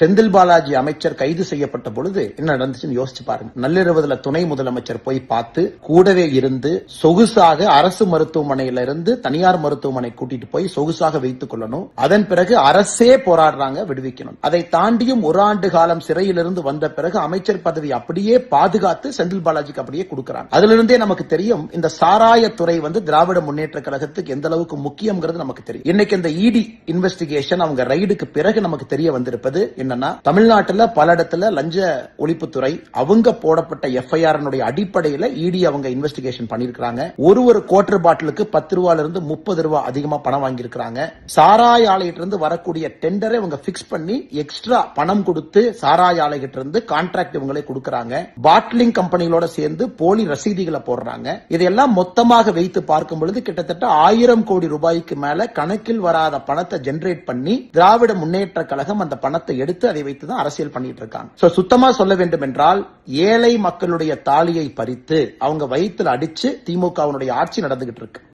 செந்தில் பாலாஜி அமைச்சர் கைது செய்யப்பட்ட பொழுது என்ன நடந்துச்சுன்னு யோசிச்சு பாருங்க. நள்ளிரவுல துணை முதலமைச்சர் போய் பார்த்து கூடவே இருந்து சொகுசாக அரசு மருத்துவமனையில இருந்து தனியார் மருத்துவமனை கூட்டிட்டு போய் சொகுசாக வைத்துக் கொள்ளணும். அதன் பிறகு அரசே போராடுறாங்க விடுவிக்கணும். அதை தாண்டியும் ஒரு ஆண்டு காலம் சிறையிலிருந்து வந்த பிறகு அமைச்சர் பதவி அப்படியே பாதுகாத்து செந்தில் பாலாஜிக்கு அப்படியே கொடுக்கிறாங்க. அதுல இருந்தே நமக்கு தெரியும் இந்த சாராயத்துறை வந்து திராவிட முன்னேற்ற கழகத்துக்கு எந்த அளவுக்கு முக்கியம்ங்கிறது நமக்கு தெரியும். இன்னைக்கு இந்த இடி இன்வெஸ்டிகேஷன் அவங்க ரைடுக்கு பிறகு நமக்கு தெரிய வந்திருப்பது என்னன்னா தமிழ்நாட்டுல பல இடத்துல லஞ்ச ஒழிப்புத்துறை அவங்க போடப்பட்ட எஃப்ஐஆர் அடிப்படையில இடி அவங்க இன்வெஸ்டிகேஷன் பண்ணிருக்காங்க ஒரு ஒரு குவார்டர் பாட்டிலுக்கு பத்து ரூபாயில இருந்து முப்பது ரூபாய் அதிகமா பணம் வாங்கியிருக்காங்க சாராய ஆலையிட்ட இருந்து வரக்கூடிய டெண்டரை இவங்க பிக்ஸ் பண்ணி எக்ஸ்ட்ரா பணம் கொடுத்து சாராய ஆலைகிட்ட இருந்து கான்ட்ராக்ட் இவங்களே கொடுக்கறாங்க. பாட்லிங் கம்பெனிகளோட சேர்ந்து போலி ரசீதிகளை போடுறாங்க. இதையெல்லாம் மொத்தமாக வைத்து பார்க்கும் பொழுது கிட்டத்தட்ட ஆயிரம் கோடி ரூபாய்க்கு மேல கணக்கில் வராத பணத்தை ஜெனரேட் பண்ணி திராவிட முன்னேற்ற கழகம் அந்த பணத்தை எடுத்து அதை வைத்து தான் அரசியல் பண்ணிட்டு இருக்காங்க So, சுத்தமா சொல்ல வேண்டும் என்றால் ஏழை மக்களுடைய தாலியை பறித்து அவங்க வயித்துல அடிச்சு திமுகவுடைய ஆட்சி நடந்துகிட்டு இருக்கு